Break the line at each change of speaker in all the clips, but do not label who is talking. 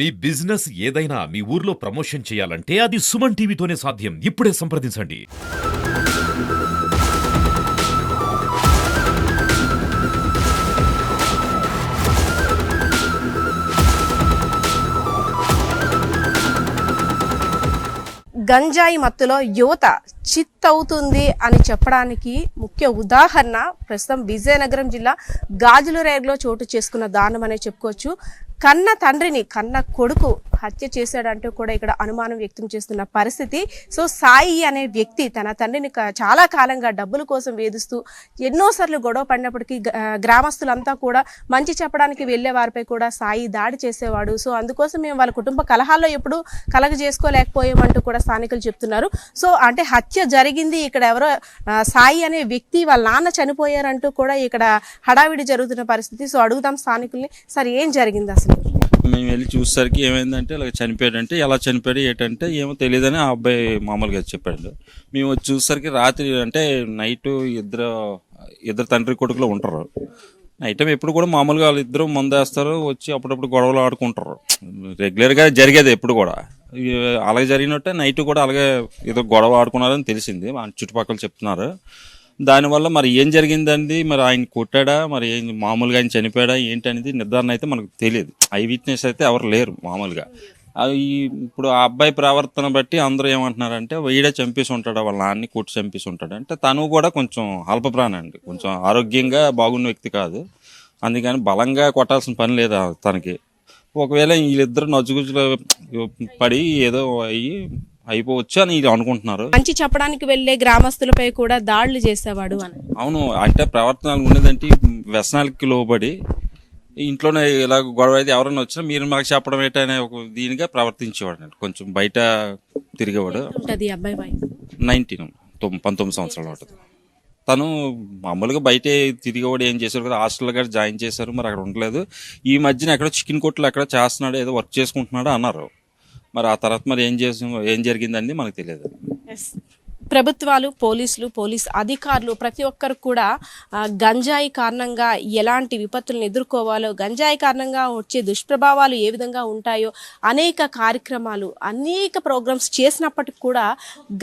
మీ business ఏదైనా మీ ఊర్లో promotion చేయాలంటే అది సుమన్ టీవీతోనే సాధ్యం. ఇప్పుడే సంప్రదించండి.
గంజాయి మత్తులో యువత చిత్ అవుతుంది అని చెప్పడానికి ముఖ్య ఉదాహరణ ప్రస్తుతం విజయనగరం జిల్లా గాజులరేగులో చోటు చేసుకున్న దానం అనే చెప్పుకోవచ్చు. కన్న తండ్రిని కన్న కొడుకు హత్య చేశాడంటూ కూడా ఇక్కడ అనుమానం వ్యక్తం చేస్తున్న పరిస్థితి. సో సాయి అనే వ్యక్తి తన తండ్రిని చాలా కాలంగా డబ్బుల కోసం వేధిస్తూ ఎన్నోసార్లు గొడవ పడినప్పటికీ గ్రామస్తులంతా కూడా మంచి చెప్పడానికి వెళ్ళే వారిపై కూడా సాయి దాడి చేసేవాడు. సో అందుకోసం మేము వాళ్ళ కుటుంబ కలహాల్లో ఎప్పుడు కలగ చేసుకోలేకపోయామంటూ కూడా స్థానికులు చెప్తున్నారు. సో అంటే హత్య జరిగింది ఇక్కడ ఎవరో సాయి అనే వ్యక్తి వాళ్ళ నాన్న చనిపోయారంటూ కూడా ఇక్కడ హడావిడి జరుగుతున్న పరిస్థితి. సో అడుగుదాం స్థానికుల్ని సార్ ఏం జరిగింది అసలు?
మేము వెళ్ళి చూసేసరికి ఏమైందంటే ఇలా చనిపోయాడంటే ఎలా చనిపోయాడు ఏంటంటే ఏమో తెలియదని ఆ అబ్బాయి మామూలుగా చెప్పాడు. మేము వచ్చి చూసేసరికి రాత్రి అంటే నైట్ ఇద్దరు ఇద్దరు తండ్రి కొడుకులు ఉంటారు. నైట్ టైం ఎప్పుడు కూడా మామూలుగా వాళ్ళు ఇద్దరు మందేస్తారు వచ్చి అప్పుడప్పుడు గొడవలు ఆడుకుంటారు. రెగ్యులర్గా జరిగేది ఎప్పుడు కూడా. అలాగే జరిగినట్టే నైట్ కూడా అలాగే ఏదో గొడవ ఆడుకున్నారని తెలిసింది. చుట్టుపక్కల చెప్తున్నారు. దానివల్ల మరి ఏం జరిగిందండి? మరి ఆయన కొట్టాడా? మరి ఏం మామూలుగా ఆయన చనిపోయాడా? ఏంటనేది నిర్ధారణ అయితే మనకు తెలియదు. ఐ విట్నెస్ అయితే ఎవరు లేరు మామూలుగా. అవి ఇప్పుడు ఆ అబ్బాయి ప్రవర్తన బట్టి అందరూ ఏమంటున్నారంటే వీడే చంపేసి ఉంటాడు? వాళ్ళ నాన్ని కొట్టి చంపేసి ఉంటాడు? అంటే తను కూడా కొంచెం అల్పప్రాణండి కొంచెం ఆరోగ్యంగా బాగున్న వ్యక్తి కాదు. అందుకని బలంగా కొట్టాల్సిన పని లేదు తనకి. ఒకవేళ వీళ్ళిద్దరు నజ్జుగుజ్జులు పడి ఏదో అయ్యి అయిపోవచ్చు అని వీళ్ళు అనుకుంటున్నారు.
మంచి చెప్పడానికి వెళ్ళే గ్రామస్తులపై కూడా దాడులు చేసేవాడు అని.
అవును అంటే ప్రవర్తన ఉండేదంటే? వ్యసనాలకి లోబడి ఇంట్లోనే ఇలా గొడవ అయితే ఎవరైనా వచ్చినా మీరు మాకు చెప్పడం ఏంటనే ఒక దీనిగా ప్రవర్తించేవాడు అండి కొంచెం బయట తిరిగేవాడు.
ఉంటది అబ్బాయి
నైన్టీన్ పంతొమ్మిది సంవత్సరాలు ఉంటుంది తను మామూలుగా బయటే తిరిగేవాడు ఏం చేశారు కదా హాస్టల్ గారు జాయిన్ చేశారు మరి అక్కడ ఉండలేదు. ఈ మధ్యన ఎక్కడో చికెన్ కొట్లు ఎక్కడ చేస్తున్నాడు ఏదో వర్క్ చేసుకుంటున్నాడు అన్నారు. మరి ఆ తర్వాత మరి ఏం చేసి ఏం జరిగిందని మనకు తెలియదు.
ప్రభుత్వాలు పోలీసులు పోలీస్ అధికారులు ప్రతి ఒక్కరు కూడా గంజాయి కారణంగా ఎలాంటి విపత్తులను ఎదుర్కోవాలో గంజాయి కారణంగా వచ్చే దుష్ప్రభావాలు ఏ విధంగా ఉంటాయో అనేక కార్యక్రమాలు అనేక ప్రోగ్రామ్స్ చేసినప్పటికి కూడా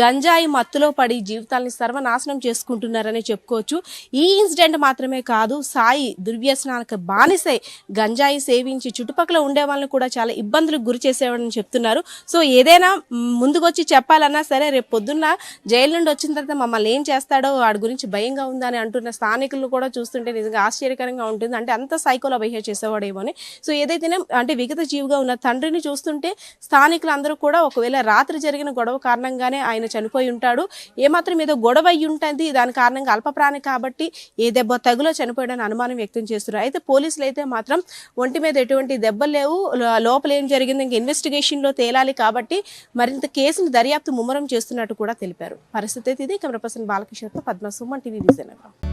గంజాయి మత్తులో పడి జీవితాలని సర్వనాశనం చేసుకుంటున్నారని చెప్పుకోవచ్చు. ఈ ఇన్సిడెంట్ మాత్రమే కాదు సాయి దుర్వ్యసనానికి బానిసై గంజాయి సేవించి చుట్టుపక్కల ఉండే వాళ్ళని కూడా చాలా ఇబ్బందులకు గురి చేసేవాడని చెప్తున్నారు. సో ఏదైనా ముందుకొచ్చి చెప్పాలన్నా సరే రేపు పొద్దున్న జైలు నుండి వచ్చిన తర్వాత మమ్మల్ని ఏం చేస్తాడో వాడి గురించి భయంగా ఉందని అంటున్న స్థానికులు కూడా చూస్తుంటే నిజంగా ఆశ్చర్యకరంగా ఉంటుంది. అంటే అంత సైకోలో బిహేవ్ చేసేవాడేమో అని. సో ఏదైతేనే అంటే విగత జీవిగా ఉన్న తండ్రిని చూస్తుంటే స్థానికులు అందరూ కూడా ఒకవేళ రాత్రి జరిగిన గొడవ కారణంగానే ఆయన చనిపోయి ఉంటాడు. ఏమాత్రం ఏదో గొడవ అయి ఉంటుంది. దాని కారణంగా అల్పప్రాణి కాబట్టి ఏ దెబ్బ తగులో చనిపోయాడని అనుమానం వ్యక్తం చేస్తున్నారు. అయితే పోలీసులు అయితే మాత్రం ఒంటి మీద ఎటువంటి దెబ్బలు లేవు. లోపల ఏం జరిగింది ఇంకా ఇన్వెస్టిగేషన్లో తేలాలి కాబట్టి మరింత కేసును దర్యాప్తు ముమ్మరం చేస్తున్నట్టు కూడా తెలిపారు. పరిస్థితి అయితే ఇది. కెమెరా పర్సన్ బాలకిషోర్తో పద్మ సుమన్ టీవీ విజయనగరం